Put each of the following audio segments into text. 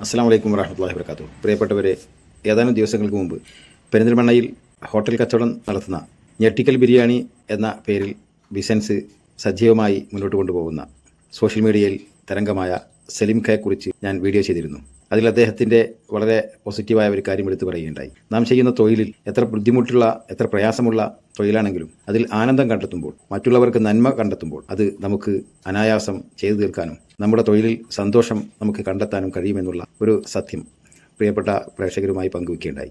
അസ്സാം വലൈക്കും വരഹമുല്ലാ വർക്കാത്തു പ്രിയപ്പെട്ടവരെ ഏതാനും ദിവസങ്ങൾക്ക് മുമ്പ് പെരിന്തൽമണ്ണയിൽ ഹോട്ടൽ കച്ചവടം നടത്തുന്ന ഞെട്ടിക്കൽ ബിരിയാണി എന്ന പേരിൽ ബിസിനസ് സജീവമായി മുന്നോട്ട് കൊണ്ടുപോകുന്ന സോഷ്യൽ മീഡിയയിൽ തരംഗമായ സലീം ഖയെക്കുറിച്ച് ഞാൻ വീഡിയോ ചെയ്തിരുന്നു. അതിൽ അദ്ദേഹത്തിന്റെ വളരെ പോസിറ്റീവായ ഒരു കാര്യം എടുത്തു പറയുകയുണ്ടായി. നാം ചെയ്യുന്ന തൊഴിലിൽ എത്ര ബുദ്ധിമുട്ടുള്ള എത്ര പ്രയാസമുള്ള തൊഴിലാണെങ്കിലും അതിൽ ആനന്ദം കണ്ടെത്തുമ്പോൾ മറ്റുള്ളവർക്ക് നന്മ കണ്ടെത്തുമ്പോൾ അത് നമുക്ക് അനായാസം ചെയ്തു തീർക്കാനും നമ്മുടെ തൊഴിലിൽ സന്തോഷം നമുക്ക് കണ്ടെത്താനും കഴിയുമെന്നുള്ള ഒരു സത്യം പ്രിയപ്പെട്ട പ്രേക്ഷകരുമായി പങ്കുവയ്ക്കുകയുണ്ടായി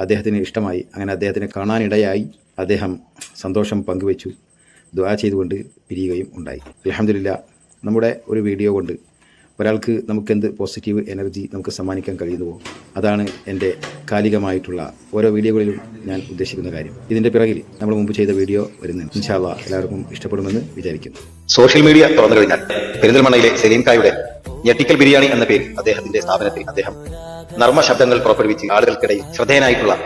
അദ്ദേഹത്തിന് ഇഷ്ടമായി. അങ്ങനെ അദ്ദേഹത്തിനെ കാണാനിടയായി അദ്ദേഹം സന്തോഷം പങ്കുവച്ചു. ദ്വാ ചെയ്തുകൊണ്ട് പിരിയുകയും ഉണ്ടായി. അലഹമില്ല നമ്മുടെ ഒരു വീഡിയോ കൊണ്ട് ഒരാൾക്ക് നമുക്കെന്ത് പോസിറ്റീവ് എനർജി നമുക്ക് സമ്മാനിക്കാൻ കഴിയുന്നുവോ? അതാണ് എന്റെ കാലികമായിട്ടുള്ള ഓരോ വീഡിയോകളിലും ഞാൻ ഉദ്ദേശിക്കുന്ന കാര്യം. ഇതിന്റെ പിറകിൽ നമ്മൾ മുമ്പ് ചെയ്ത വീഡിയോ വരുന്നുണ്ട്. ഇൻഷാല്ല എല്ലാവർക്കും ഇഷ്ടപ്പെടുമെന്ന് വിചാരിക്കുന്നു. സോഷ്യൽ മീഡിയ തുറന്നു കഴിഞ്ഞാൽ പെരിന്തൽമണ്ണയിലെ സലീം കായുടെ ഞെട്ടിക്കൽ ബിരിയാണി എന്ന പേരിൽ അദ്ദേഹത്തിന്റെ സ്ഥാപനത്തിൽ അദ്ദേഹം നർമ്മ ശബ്ദങ്ങൾ പുറപ്പെടുവിച്ച് ആളുകൾക്കിടയിൽ ശ്രദ്ധേയനായിട്ടുള്ള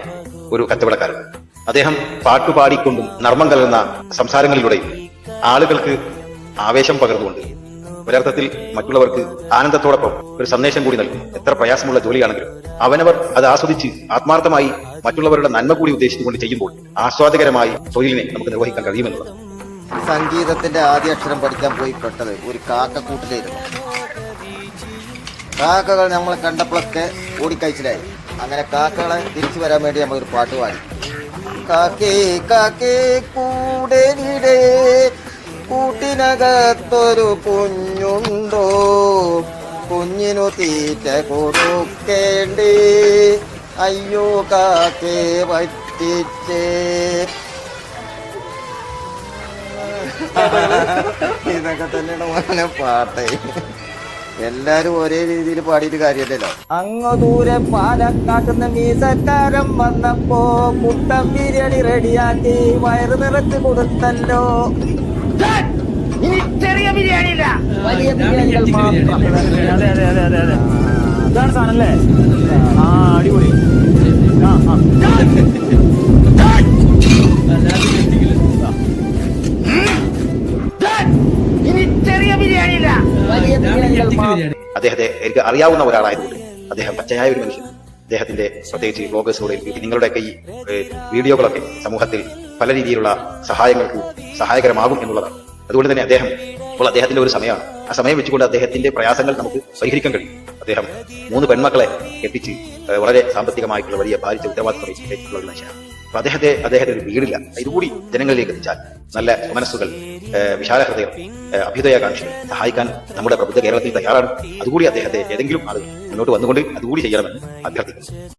ഒരു കച്ചവടക്കാരൻ. അദ്ദേഹം പാട്ടുപാടിക്കൊണ്ടും നർമ്മം കലർന്ന സംസാരങ്ങളിലൂടെയും ആളുകൾക്ക് ആവേശം പകർന്നുകൊണ്ട് ഒരർത്ഥത്തിൽ മറ്റുള്ളവർക്ക് ആനന്ദത്തോടൊപ്പം ഒരു സന്ദേശം കൂടി നൽകും. എത്ര പ്രയാസമുള്ള ജോലിയാണെങ്കിലും അവനവർ അത് ആസ്വദിച്ച് ആത്മാർത്ഥമായി മറ്റുള്ളവരുടെ നന്മ കൂടി ഉദ്ദേശിച്ചുകൊണ്ട് ചെയ്യുമ്പോൾ ആസ്വാദകരമായി തൊഴിലിനെ നമുക്ക് നിർവഹിക്കാൻ കഴിയുമെന്നുള്ളത് സംഗീതത്തിന്റെ ആദ്യ അക്ഷരം പഠിക്കാൻ പോയി പെട്ടത് ഒരു കാക്കക്കൂട്ടിലായിരുന്നു. കാക്കകൾ നമ്മൾ കണ്ടപ്പോഴൊക്കെ ഓടിക്കഴിച്ചിലായി. അങ്ങനെ കാക്കകളെ തിരിച്ചു വരാൻ വേണ്ടി നമ്മൾ ഒരു പാട്ട് പാടി. കാക്കേ കാക്കേ കൂടെ കൂട്ടിനകത്തൊരു കുഞ്ഞുണ്ടോ? കുഞ്ഞിനു തീറ്റ കൊടുക്കേണ്ടി. അയ്യോ കാക്കേ പറ്റിച്ചേ ഇതൊക്കെ തന്നെയാണ് മോനെ പാട്ട്. എല്ലാരും ഒരേ രീതിയിൽ പാടിയിട്ട് കാര്യമില്ലല്ലോ. അങ്ങ് ദൂരെ പാലക്കാട്ടുന്ന മീസക്കാരൻ വന്നപ്പോ മുട്ട ബിരിയാണി റെഡിയാക്കി വയറ് നിറച്ച് കൊടുത്തല്ലോ. ഇനി ചെറിയ ബിരിയാണി ഇല്ല വലിയ ബിരിയാണികൾ മാത്രം. അതെ അതെ അതെ അതെ അതെ ഇതാണ് സാധനം അല്ലേ? ആ അടിപൊളി. ആ ആ. ഇനി ചെറിയ ബിരിയാണി ഇല്ല വലിയ ബിരിയാണികൾ മാത്രം. അദ്ദേഹത്തെ എനിക്ക് അറിയാവുന്ന ഒരാളായതുകൊണ്ട് അദ്ദേഹം പച്ചയായ ഒരു മനുഷ്യൻ. അദ്ദേഹത്തിന്റെ പ്രത്യേകിച്ച് ബ്ലോഗേഴ്സിലൂടെ നിങ്ങളുടെയൊക്കെ ഈ വീഡിയോകളൊക്കെ സമൂഹത്തിൽ പല രീതിയിലുള്ള സഹായങ്ങൾക്ക് സഹായകരമാകും എന്നുള്ളതാണ്. അതുകൊണ്ട് തന്നെ അദ്ദേഹം ഇപ്പോൾ അദ്ദേഹത്തിന്റെ ഒരു സമയമാണ്. ആ സമയം വെച്ചുകൊണ്ട് അദ്ദേഹത്തിന്റെ പ്രയാസങ്ങൾ നമുക്ക് പരിഹരിക്കാൻ കഴിയും. അദ്ദേഹം മൂന്ന് പെൺമക്കളെ എത്തിച്ച് വളരെ സാമ്പത്തികമായിട്ടുള്ള വലിയ ഭാരിച്ച ഉത്തരവാദിത്വം വഹിച്ചിട്ടുള്ള ഒരു മനുഷ്യനാണ്. അപ്പൊ അദ്ദേഹത്തെ അദ്ദേഹത്തിന് ഒരു വീടില്ല. ഇതുകൂടി ജനങ്ങളിലേക്ക് എത്തിച്ചാൽ നല്ല മനസ്സുകൾ വിശാല ഹൃദയം അഭ്യുദയാകാംക്ഷികൾ സഹായിക്കാൻ നമ്മുടെ പ്രബുദ്ധ കേരളത്തിൽ തയ്യാറാണ്. അതുകൂടി അദ്ദേഹത്തെ ഏതെങ്കിലും ആളുകൾ മുന്നോട്ട് വന്നുകൊണ്ട് അതുകൂടി ചെയ്യണമെന്ന് അഭ്യർത്ഥിക്കുന്നു.